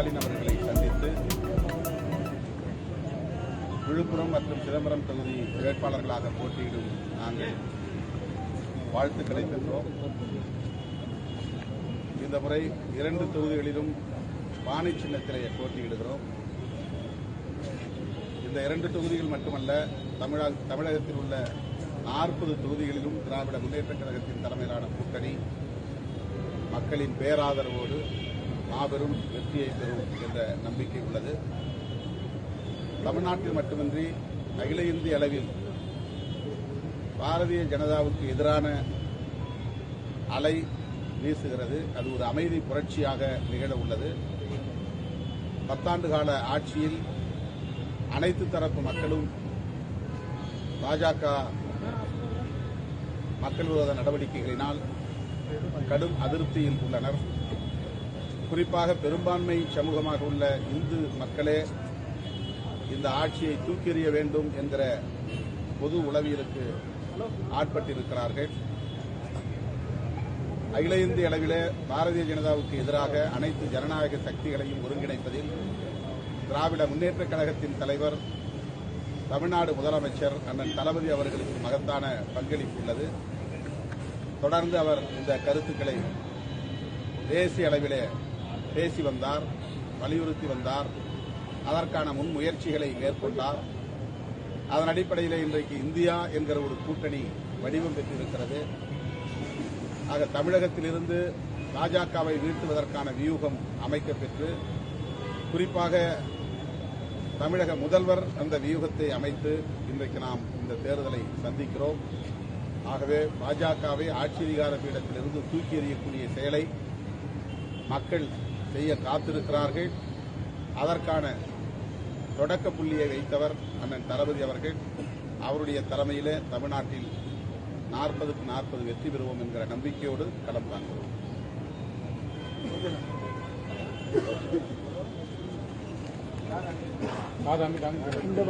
ஸ்டாலின் அவர்களை சந்தித்து விழுப்புரம் மற்றும் சிதம்பரம் தொகுதி வேட்பாளர்களாக போட்டியிடும் நாங்கள் வாழ்த்துக்களை பெற்றோம் இந்த முறை இரண்டு தொகுதிகளிலும் பானை சின்னத்திலேயே போட்டியிடுகிறோம். இந்த இரண்டு தொகுதிகள் மட்டுமல்ல தமிழக தமிழகத்தில் உள்ள நாற்பது தொகுதிகளிலும் திராவிட முன்னேற்ற கழகத்தின் தலைமையிலான கூட்டணி மக்களின் பேராதரவோடு மாபெரும் வெற்றியை பெறும் என்ற நம்பிக்கை உள்ளது. தமிழ்நாட்டில் மட்டுமின்றி அகில இந்திய அளவில் பாரதிய ஜனதாவுக்கு எதிரான அலை வீசுகிறது. அது ஒரு அமைதி புரட்சியாக நிகழ உள்ளது. பத்தாண்டு கால ஆட்சியில் அனைத்து தரப்பு மக்களும் பாஜக மக்கள் விரோத நடவடிக்கைகளினால் கடும் அதிருப்தியில் உள்ளனர். குறிப்பாக பெரும்பான்மை சமூகமாக உள்ள இந்து மக்களே இந்த ஆட்சியை தூக்கெறிய வேண்டும் என்கிற பொது உளவியலுக்கு ஆட்பட்டிருக்கிறார்கள். அகில இந்திய அளவிலே பாரதிய ஜனதாவுக்கு எதிராக அனைத்து ஜனநாயக சக்திகளையும் ஒருங்கிணைப்பதில் திராவிட முன்னேற்றக் கழகத்தின் தலைவர் தமிழ்நாடு முதலமைச்சர் அண்ணன் தளபதி அவர்களுக்கு மகத்தான பங்களிப்பு உள்ளது. தொடர்ந்து அவர் இந்த கருத்துக்களை தேசிய அளவிலே பேசி வந்தார் வலியுறுத்தி வந்தார். அதற்கான முன்முயற்சிகளை மேற்கொண்டார். அதன் அடிப்படையில் இன்றைக்கு இந்தியா என்கிற ஒரு கூட்டணி வடிவம் பெற்றிருக்கிறது. ஆக தமிழகத்திலிருந்து பாஜகவை வீழ்த்துவதற்கான வியூகம் அமைக்கப்பெற்று குறிப்பாக தமிழக முதல்வர் அந்த வியூகத்தை அமைத்து இன்றைக்கு நாம் இந்த தேர்தலை சந்திக்கிறோம். ஆகவே பாஜகவை ஆட்சி அதிகார பீடத்திலிருந்து தூக்கி எறியக்கூடிய செயலை மக்கள் செய்ய காத்திருக்கிறார்கள். அதற்கான தொடக்க புள்ளியை வைத்தவர் அண்ணன் தளபதி அவர்கள். அவருடைய தலைமையிலே தமிழ்நாட்டில் நாற்பதுக்கு நாற்பது வெற்றி பெறுவோம் என்கிற நம்பிக்கையோடு களம் காண்கிறோம். இந்த